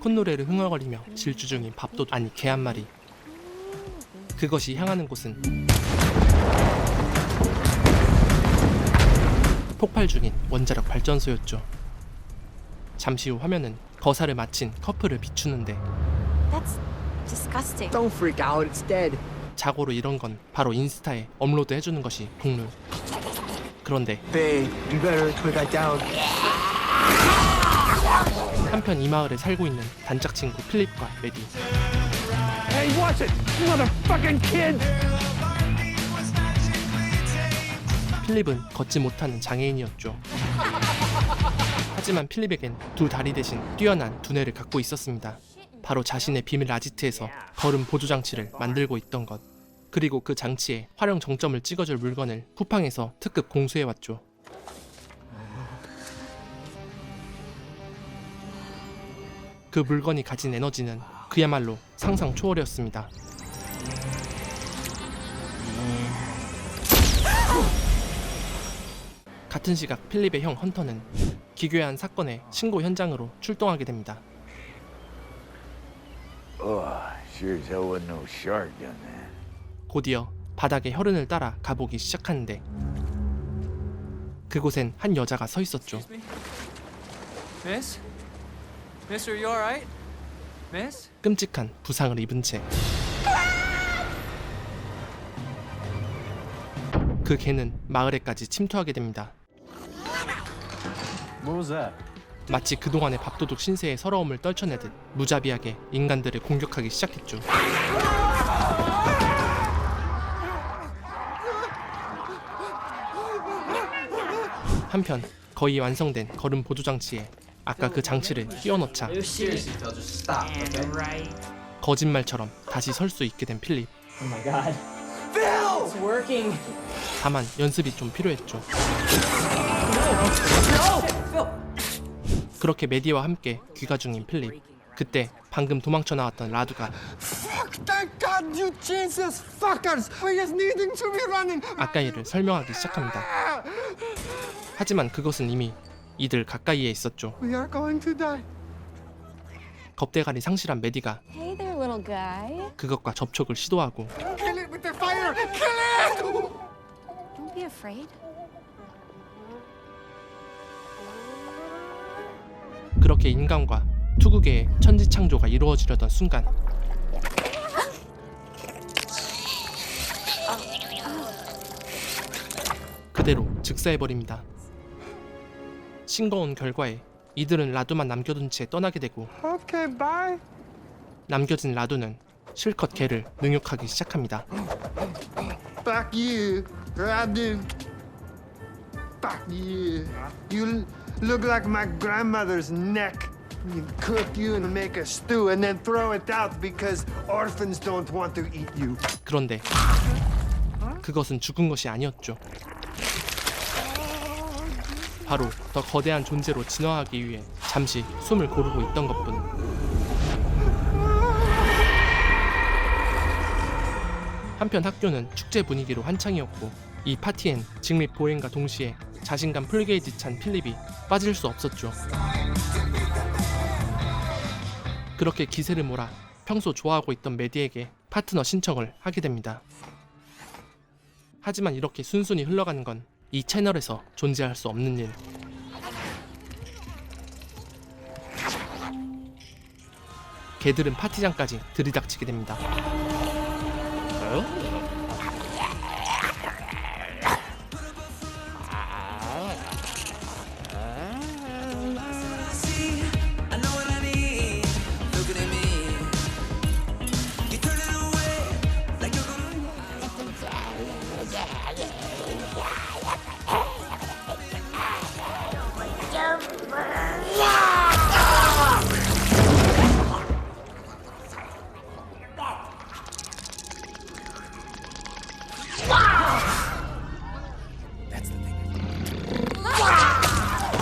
콧노래를 흥얼거리며 질주 중인 밥도둑 아니 개 한 마리. 그것이 향하는 곳은 폭발 중인 원자력 발전소였죠. 잠시 후 화면은 거사를 마친 커플을 비추는데 That's disgusting. Don't freak out, it's dead. 자고로 이런 건 바로 인스타에 업로드 해주는 것이 국룰. 그런데 Babe, you better put that down. 한편 이 마을에 살고 있는 단짝 친구 필립과 메디. Hey, watch it, motherfucking kid! 필립은 걷지 못하는 장애인이었죠. 하지만 필립에겐 두 다리 대신 뛰어난 두뇌를 갖고 있었습니다. 바로 자신의 비밀 아지트에서 걸음 보조 장치를 만들고 있던 것. 그리고 그 장치에 활용 정점을 찍어줄 물건을 쿠팡에서 특급 공수해 왔죠. 그 물건이 가진 에너지는 그야말로 상상 초월이었습니다. 같은 시각 필립의 형 헌터는 기괴한 사건의 신고 현장으로 출동하게 됩니다. 곧이어 바닥에 혈흔을 따라 가보기 시작하는데 그곳엔 한 여자가 서 있었죠. Miss, are you alright? Miss? 끔찍한 부상을 입은 채. 그 개는 마을에까지 침투하게 됩니다. What was that? 마치 그동안의 밥도둑 신세의 서러움을 떨쳐내듯 무자비하게 인간들을 공격하기 시작했죠. 한편 거의 완성된 걸음 보조 장치에 아까 그 장치를 끼워 넣자 거짓말처럼 다시 설 수 있게 된 필립. 다만 연습이 좀 필요했죠. 그렇게 메디와 함께 귀가 중인 필립. 그때 방금 도망쳐 나왔던 라두가. 아까 일을 설명하기 시작합니다. 하지만 그것은 이미 이들 가까이에 있었죠. We are going to die. 겁대가리 상실한 메디가 Hey there, little guy. 그것과 접촉을 시도하고 Kill it with the fire! Kill it! Don't be afraid. 그렇게 인간과 투구계의 천지창조가 이루어지려던 순간 그대로 즉사해버립니다. 싱거운 결과에 이들은 라두만 남겨둔 채 떠나게 되고 Okay, bye. 남겨진 라두는 실컷 개를 능욕하기 시작합니다. Fuck you, Radu. Fuck you. You look like my grandmother's neck. We cook you and make a stew and then throw it out because orphans don't want to eat you. 그런데 그것은 죽은 것이 아니었죠. 바로 더 거대한 존재로 진화하기 위해 잠시 숨을 고르고 있던 것뿐. 한편 학교는 축제 분위기로 한창이었고 이 파티엔 직립 보행과 동시에 자신감 풀게이지 찬 필립이 빠질 수 없었죠. 그렇게 기세를 몰아 평소 좋아하고 있던 메디에게 파트너 신청을 하게 됩니다. 하지만 이렇게 순순히 흘러가는 건 이 채널에서 존재할 수 없는 일. 개들은 파티장까지 들이닥치게 됩니다.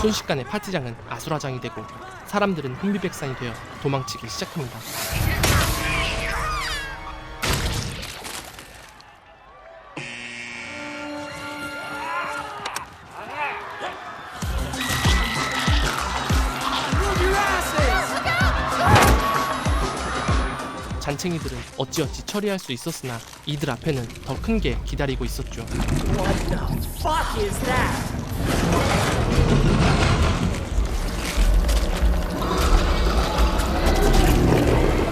순식간에 파티장은 아수라장이 되고 사람들은 혼비백산이 되어 도망치기 시작합니다. 난챙이들은 어찌어찌 처리할 수 있었으나 이들 앞에는 더 큰 게 기다리고 있었죠. fuck is that?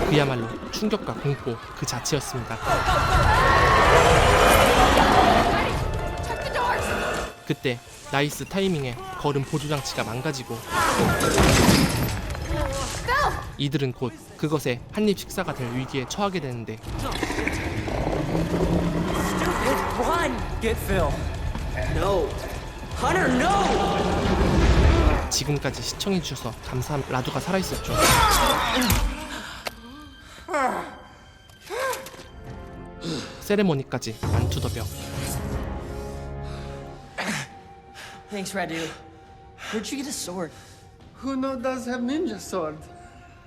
그야말로 충격과 공포 그 자체였습니다. 그때 나이스 타이밍에 걸음 보조 장치가 망가지고 이들은 곧 그것에 한입 식사가 될 위기에 처하게 되는데! Get Phil. No. Hunter, no! 지금까지 시청해 주셔서 감사함 라두가 살아 있었죠. 세레모니까지 만투더벽 Thanks, Radu. Where'd you get a sword? Who no does have ninja sword?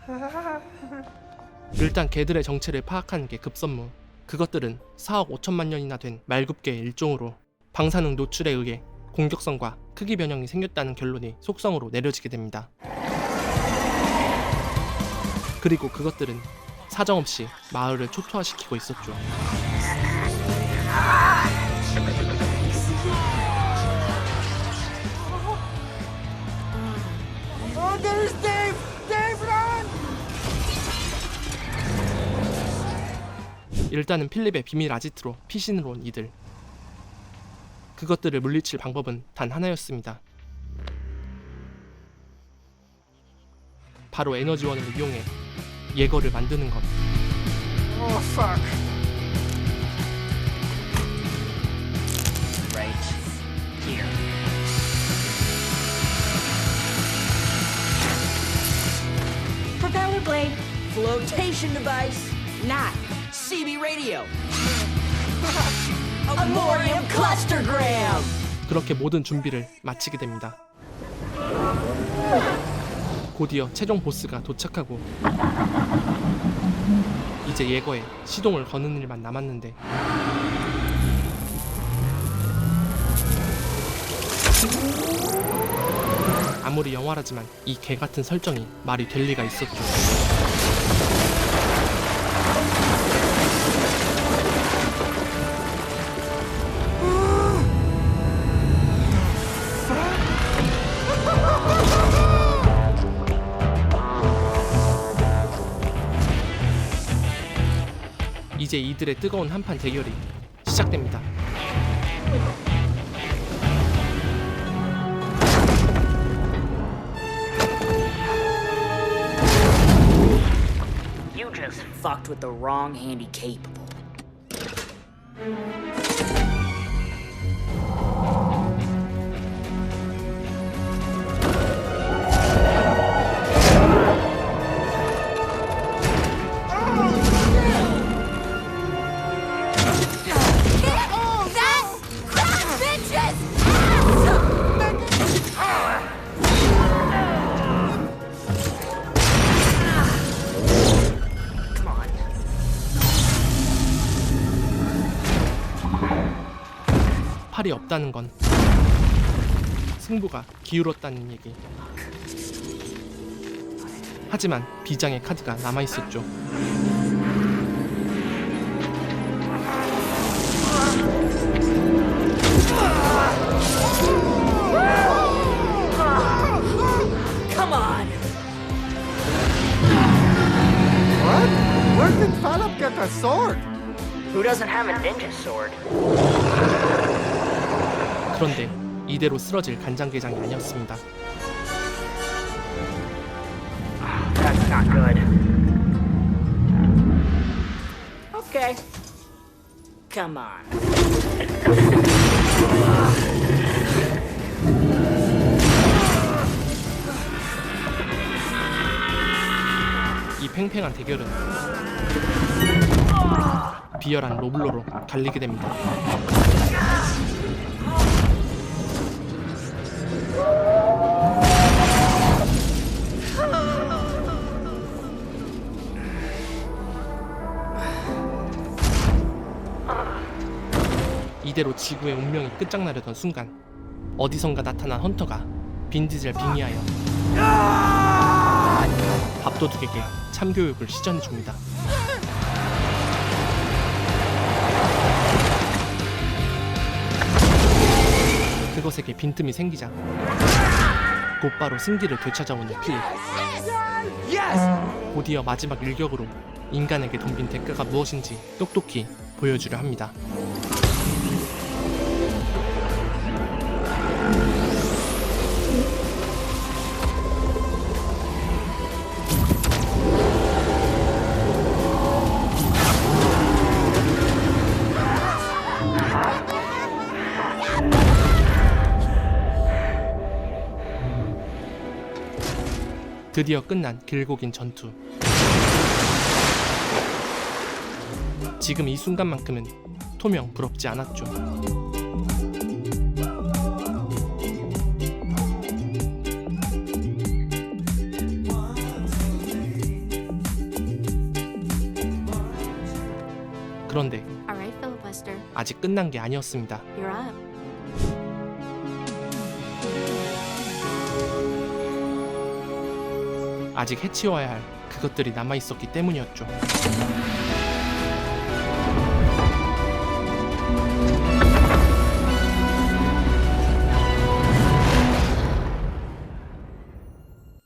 일단 개들의 정체를 파악하는 게 급선무. 그것들은 4억 5천만 년이나 된 말굽계의 일종으로 방사능 노출에 의해 공격성과 크기 변형이 생겼다는 결론이 속성으로 내려지게 됩니다. 그리고 그것들은 사정없이 마을을 초토화시키고 있었죠. 일단은 필립의 비밀 아지트로 피신으로 온 이들. 그것들을 물리칠 방법은 단 하나였습니다. 바로 에너지원을 이용해 예거를 만드는 것. Oh fuck. Right here. Propeller blade. Flotation device. Not. CB radio. 그렇게 모든 준비를 마치게 됩니다. 곧이어 최종 보스가 도착하고 이제 예거에 시동을 거는 일만 남았는데 아무리 영화라지만 이 개 같은 설정이 말이 될 리가 있었죠. 이제 이들의 뜨거운 한판 대결이 시작됩니다. 팔이 없다는 건 승부가 기울었다는 얘기. 하지만 비장의 카드가 남아 있었죠. Come on. What? Where did Philip get a sword? Who doesn't have a ninja sword? 그런데 이대로 쓰러질 간장게장이 아니었습니다. That's not good. Okay. Come on. 이 팽팽한 대결은 비열한 로블로로 갈리게 됩니다. 이대로 지구의 운명이 끝장나려던 순간 어디선가 나타난 헌터가 빈디젤 빙의하여 밥도둑에게 참교육을 시전해 줍니다. 그것에게 빈틈이 생기자. 곧바로 승기를 되찾아오는 필립 곧이어 마지막 일격으로 인간에게 덤빈 대가가 무엇인지 똑똑히 보여주려 합니다. 드디어 끝난 길고 긴 전투. 지금 이 순간만큼은 토명 부럽지 않았죠. 그런데 아직 끝난 게 아니었습니다. 아직 해치워야 할 그것들이 남아 있었기 때문이었죠.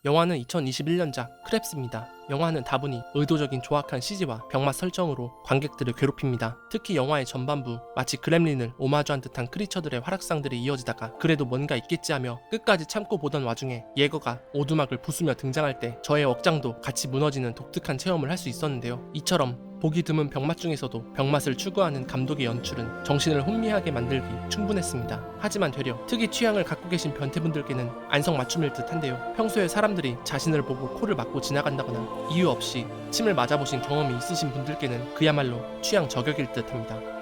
영화는 2021년작 크랩스입니다. 영화는 다분히 의도적인 조악한 CG와 병맛 설정으로 관객들을 괴롭힙니다. 특히 영화의 전반부 마치 그렘린을 오마주한 듯한 크리처들의 활약상들이 이어지다가 그래도 뭔가 있겠지 하며 끝까지 참고 보던 와중에 예거가 오두막을 부수며 등장할 때 저의 억장도 같이 무너지는 독특한 체험을 할 수 있었는데요. 이처럼 보기 드문 병맛 중에서도 병맛을 추구하는 감독의 연출은 정신을 혼미하게 만들기 충분했습니다. 하지만 되려 특이 취향을 갖고 계신 변태분들께는 안성맞춤일 듯한데요. 평소에 사람들이 자신을 보고 코를 막고 지나간다거나 이유 없이 침을 맞아보신 경험이 있으신 분들께는 그야말로 취향 저격일 듯합니다.